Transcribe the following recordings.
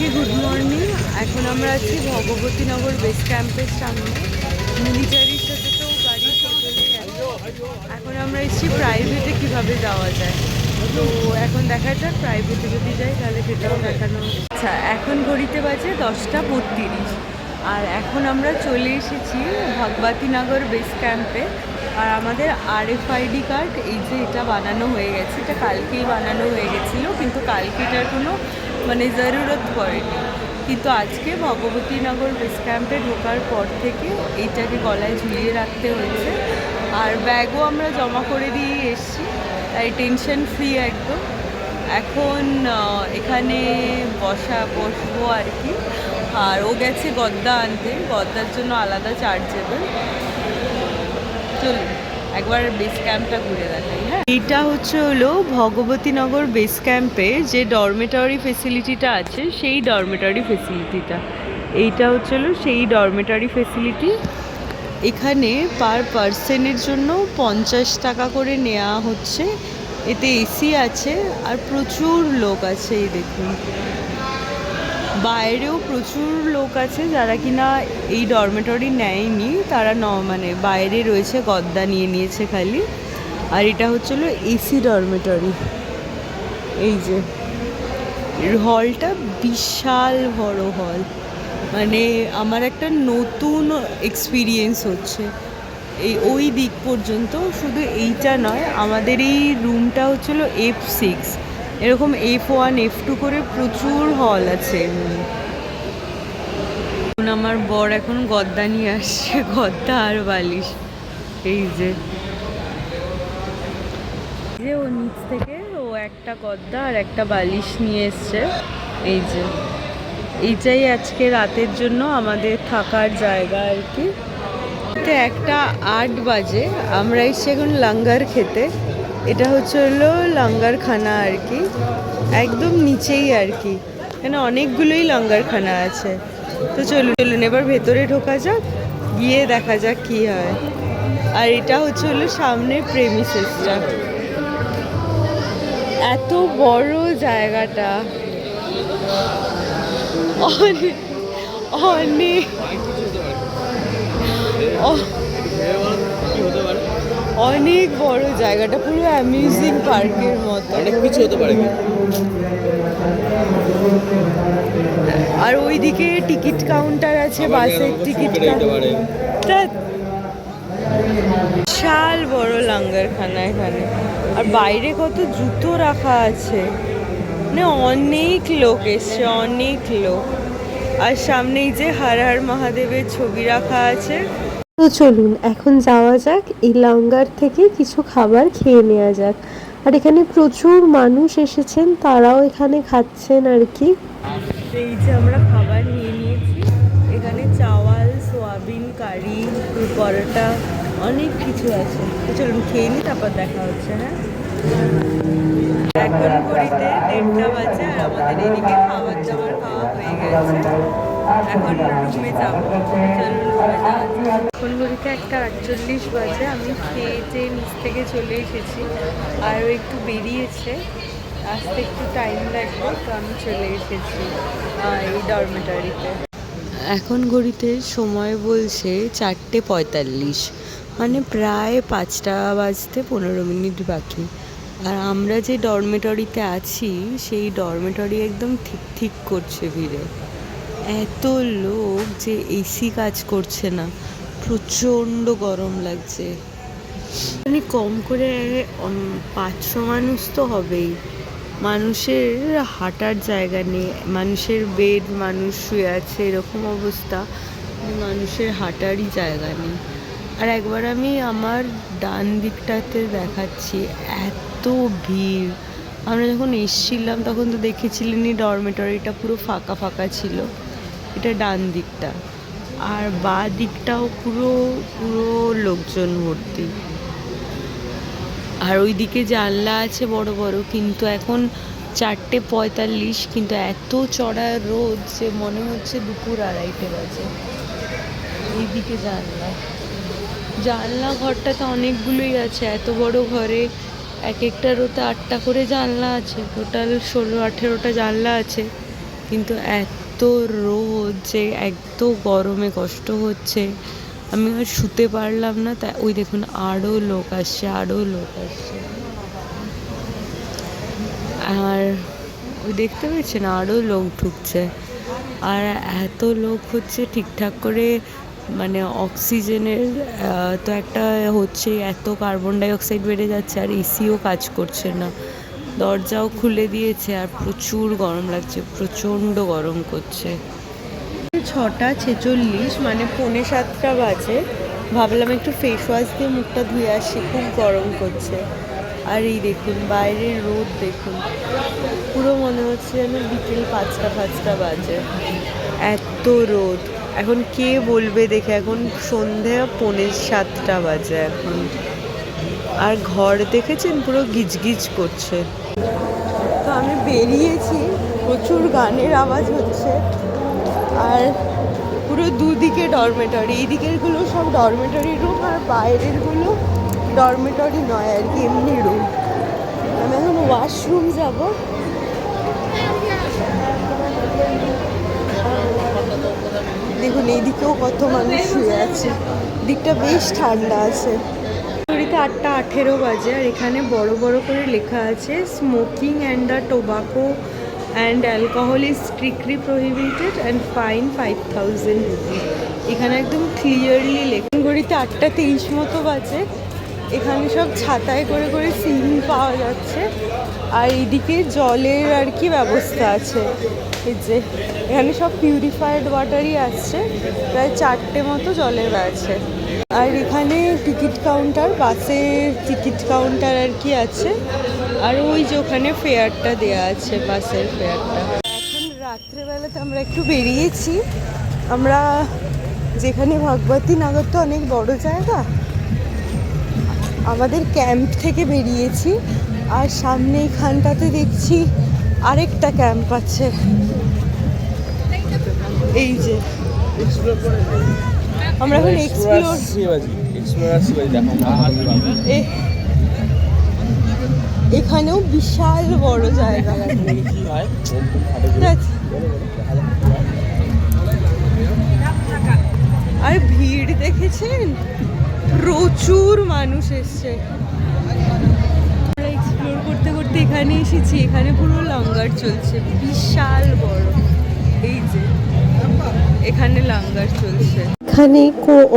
সবাইকে good morning. এখন আমরা আছি ভগবতীনগর বেস ক্যাম্পের সামনে। মিলিটারির সাথে তো গাড়ি এখন আমরা এসেছি প্রাইভেটে কীভাবে যাওয়া যায়। তো এখন দেখা যাক প্রাইভেটে যদি যাই, তাহলে সেটাও দেখানো। আচ্ছা এখন ঘড়িতে বাজে দশটা বত্রিশ। আর এখন আমরা চলে এসেছি ভগবতীনগর বেস ক্যাম্পে আর আমাদের আরএফআইডি কার্ড এই যে এটা বানানো হয়ে গেছে, এটা কালকেই বানানো হয়ে গেছিল, কিন্তু কালকে এটার কোনো মানে জরুরত পড়েনি। কিন্তু আজকে ভগবতীনগর বেস ক্যাম্পে ঢোকার পর থেকে এইটাকে গলায় ঝুলিয়ে রাখতে হয়েছে। আর ব্যাগও আমরা জমা করে দিয়ে এসেছি, তাই টেনশন ফ্রি একদম। এখন এখানে বসা, বসবো আর কি। আর ও গেছে গদ্দা আনতে, গদ্দার জন্য আলাদা চার্জেবল চলুন। একবার বেস ক্যাম্পটা ঘুরে দেখাই হ্যাঁ। এইটা হচ্ছে হলো ভগবতীনগর বেস ক্যাম্পে যে ডরমেটরি ফেসিলিটিটা আছে, সেই ডরমেটরি ফেসিলিটিটা এইটা হচ্ছে হলো সেই ডরমেটরি ফেসিলিটি এখানে পার পার্সনের জন্য পঞ্চাশ টাকা করে নেওয়া হচ্ছে। এতে এসি আছে আর প্রচুর লোক আছে, এই দেখুন। বাইরেও প্রচুর লোক আছে যারা কিনা এই ডরমেটরি নেয়নি। তারা ন মানে বাইরে রয়েছে, গদ্দা নিয়ে নিয়েছে খালি। আর এটা হচ্ছিল এসি ডরমেটরি এই যে হলটা বিশাল বড় হল মানে আমার একটা নতুন এক্সপিরিয়েন্স হচ্ছে। এই ওই দিক পর্যন্ত শুধু এইটা নয়, আমাদের এই রুমটা হচ্ছিল এফ সিক্স এরকম এফ ওয়ান এফ টু করে প্রচুর হল আছে। আমার বর এখন গদ্দা নিয়ে আসছে, গদ্দা আর বালিশ। এই যে। যে ও নিচ থেকে ও একটা গদ্দা আর একটা বালিশ নিয়ে এসছে। এই যে। এইটাই আজকে রাতের জন্য আমাদের থাকার জায়গা আর কি। একটা আট বাজে, আমরা এসছি এখন লাঙ্গার খেতে। এটা হচ্ছে হলো লাঙ্গার খানা আর কি। একদম নিচেই আর কি। এখানে অনেকগুলোই লাঙ্গার খানা আছে। তো চলুন চলুন, এবার ভেতরে ঢোকা যাক, গিয়ে দেখা যাক কি হয়। আর এটা হচ্ছে হলো সামনে প্রেমিসেসটা এত বড় জায়গাটা। অনেক অনেক অনেক বড় জায়গাটা পুরো অ্যামিউজিং পার্কের মতো। অনেক কিছু হতে পারে। আর ওইদিকে টিকিট কাউন্টার আছে বাসের টিকিট পারে বিশাল বড় লাঙ্গারখানা এখানে। আর বাইরে কত জুতো রাখা আছে। মানে অনেক লোক এসছে অনেক লোক। আর সামনেই যে হর হর মহাদেবের ছবি রাখা আছে তো চলুন, এখন যাওয়া যাক, এই লঙ্গার থেকে কিছু খাবার খেয়ে নেওয়া যাক। আর এখানে প্রচুর মানুষ এসেছেন, তারাও এখানে খাচ্ছেন আর কি। এই যে আমরা খাবার নিয়ে নিয়েছি। এখানে চাওয়াল, সোয়াবিন, কারি, পরোটা, অনেক কিছু আছে। চলুন খেয়ে নিই, তারপর দেখা হচ্ছে হ্যাঁ? এখন ঘড়িতে দেড়টা বাজে আর আমাদের এদিকে খাবার দাবার খাওয়া হয়ে গেছে। এখন রুমে যাব। এখন ঘড়িতে একটা আটচল্লিশ বাজে আমি খেয়ে যে নিচ থেকে চলে এসেছি। আরও একটু বেরিয়েছে আসতে একটু টাইম লাগবে তো আমি চলে এসেছি এই ডরমেটারিতে এখন ঘড়িতে সময় বলছে চারটে পঁয়তাল্লিশ মানে প্রায় পাঁচটা বাজতে পনেরো মিনিট বাকি। আর আমরা যে ডরমেটরিতে আছি সেই ডরমেটরি একদম ঠিক ঠিক করছে ভিড়ে। এত লোক যে এসি কাজ করছে না। প্রচণ্ড গরম লাগছে। মানে কম করে পাঁচশো মানুষ তো হবেই। মানুষের হাঁটার জায়গা নেই, মানুষের বেড মানুষ শুয়ে আছে, এরকম অবস্থা। মানুষের হাঁটারই জায়গা নেই। আর একবার আমি আমার ডান দিকটাতে দেখাচ্ছি, এত ভিড়। আমরা যখন এসছিলাম, তখন তো দেখেছিলেনই ডরমেটরিটা পুরো ফাঁকা ফাঁকা ছিল। এটা ডান দিকটা। আর বা দিকটাও পুরো পুরো লোকজন ভর্তি। আর ওই দিকে জানলা আছে বড় বড়, কিন্তু এখন চারটে পঁয়তাল্লিশ, কিন্তু এত চড়া রোদ যে মনে হচ্ছে দুপুর আড়াইটে বাজে। এইদিকে জানলা। জানলা ঘরটাতে অনেকগুলোই আছে। এত বড় ঘরে এক একটা রোতে আটটা করে জানলা আছে। টোটাল ষোলো, আঠেরোটা জানলা আছে। কিন্তু এত রোদ যে এত গরমে কষ্ট হচ্ছে। আমি আর শুতে পারলাম না। তাই ওই দেখুন আরও লোক আসছে আরও লোক আসছে। আর ওই দেখতে পাচ্ছেন আরও লোক ঢুকছে। আর এত লোক হচ্ছে ঠিকঠাক করে মানে অক্সিজেনের তো একটা হচ্ছে, এত কার্বন ডাই অক্সাইড বেড়ে যাচ্ছে, আর এসিও কাজ করছে না। দরজাও খুলে দিয়েছে আর প্রচুর গরম লাগছে, প্রচণ্ড গরম করছে। ছটা ছেচল্লিশ মানে পৌনে সাতটা বাজে। ভাবলাম একটু ফেস ওয়াশ দিয়ে মুখটা ধুয়ে আসি, খুব গরম করছে। আর এই দেখুন, বাইরের রোদ দেখুন। পুরো মনে হচ্ছে যেন বিকেল পাঁচটা পাঁচটা বাজে। এত রোদ। এখন কে বলবে দেখে, এখন সন্ধে পৌনে সাতটা বাজে এখন। আর ঘর দেখেছেন? পুরো গিজগিজ করছে। তো আমি বেরিয়েছি, প্রচুর গানের আওয়াজ হচ্ছে। আর পুরো দুদিকে ডরমেটরি এই দিকেরগুলো সব ডরমেটরি রুম আর বাইরেরগুলো ডরমেটরি নয়, আর কি এমনি রুম আমি এখন ওয়াশরুম যাব। দেখুন, এইদিকেও কত মানুষ শুয়ে আছে। দিকটা বেশ ঠান্ডা আছে। আটটা আঠেরো বাজে, আর এখানে বড় বড় করে লেখা আছে smoking and the tobacco and alcohol is strictly prohibited and fine five thousand rupee এখানে একদম ক্লিয়ারলি লেখা ঘড়িতে আটটা তেইশ মতো বাজে, এখানে সব ছাতায় করে করে সিন পাওয়া যাচ্ছে, আর এইদিকে জলের আর কি ব্যবস্থা আছে। এই যে, এখানে সব পিউরিফাইড ওয়াটারই আসছে, প্রায় চারটে মতো জলের আছে। আর এখানে টিকিট কাউন্টার বাসের টিকিট কাউন্টার আর কি আছে। আর ওই যে ওখানে ফেয়ারটা দেয়া আছে, বাসের ফেয়ারটা। এখন রাত্রেবেলাতে আমরা একটু বেরিয়েছি। আমরা যেখানে ভগবতী নগর তো অনেক বড় জায়গা, আমাদের ক্যাম্প থেকে বেরিয়েছি। আর সামনে এখানটাতে দেখছি আরেকটা ক্যাম্প আছে। এই যে। আমরা এখন এক্সপ্লোর এখানেও বিশাল বড় জায়গা দেখ। আর ভিড় দেখেছেন? প্রচুর মানুষ এসছে। আমরা এক্সপ্লোর করতে করতে এখানে এসেছি। এখানে পুরো লাঙ্গার চলছে। বিশাল বড়। এই যে এখানে লাঙ্গার চলছে। এখানে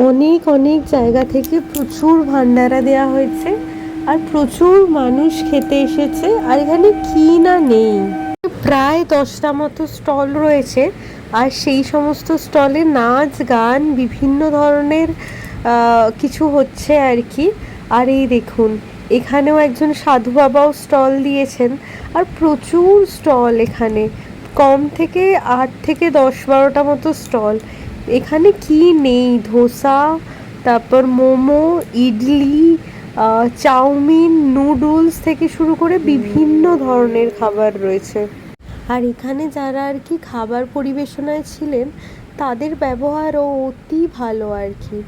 অনেক অনেক জায়গা থেকে প্রচুর ভান্ডারা দেওয়া হয়েছে আর প্রচুর মানুষ খেতে এসেছে আর এখানে কি না নেই। প্রায় দশটা মতো স্টল রয়েছে আর সেই সমস্ত স্টলে নাচ, গান, বিভিন্ন ধরনের কিছু হচ্ছে আর কি। আর এই দেখুন, এখানেও একজন সাধু বাবাও স্টল দিয়েছেন আর প্রচুর স্টল এখানে। কম থেকে আট থেকে দশ বারোটা মতো স্টল। এখানে কি নেই? ধোসা, তারপর মোমো, ইডলি চাউমিন, নুডলস থেকে শুরু করে বিভিন্ন ধরনের খাবার রয়েছে। আর এখানে যারা আর কি খাবার পরিবেশনায় ছিলেন, তাদের ব্যবহারও অতি ভালো আর কি।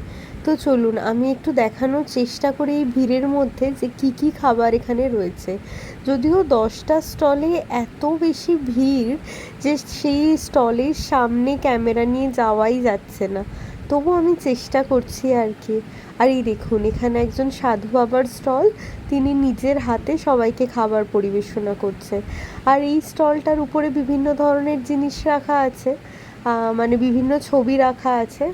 তো চলুন, আমি একটু দেখানোর চেষ্টা করি এই ভিড়ের মধ্যে যে কি কি খাবার এখানে রয়েছে। যদিও দশটা স্টলে এত বেশি ভিড় যে সেই স্টলের সামনে ক্যামেরা নিয়ে যাওয়াই যাচ্ছে না। তবু আমি চেষ্টা করছি আর কি। আর এই দেখুন, এখানে একজন সাধু বাবার স্টল, তিনি নিজের হাতে সবাইকে খাবার পরিবেশনা করছে। আর এই স্টলটার উপরে বিভিন্ন ধরনের জিনিস রাখা আছে মানে বিভিন্ন ছবি রাখা আছে।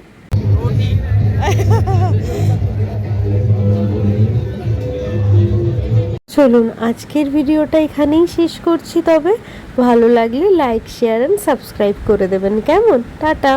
চলুন, আজকের ভিডিওটা এখানেই শেষ করছি তবে। ভালো লাগলে লাইক শেয়ার অ্যান্ড সাবস্ক্রাইব করে দেবেন। কেমন? টাটা।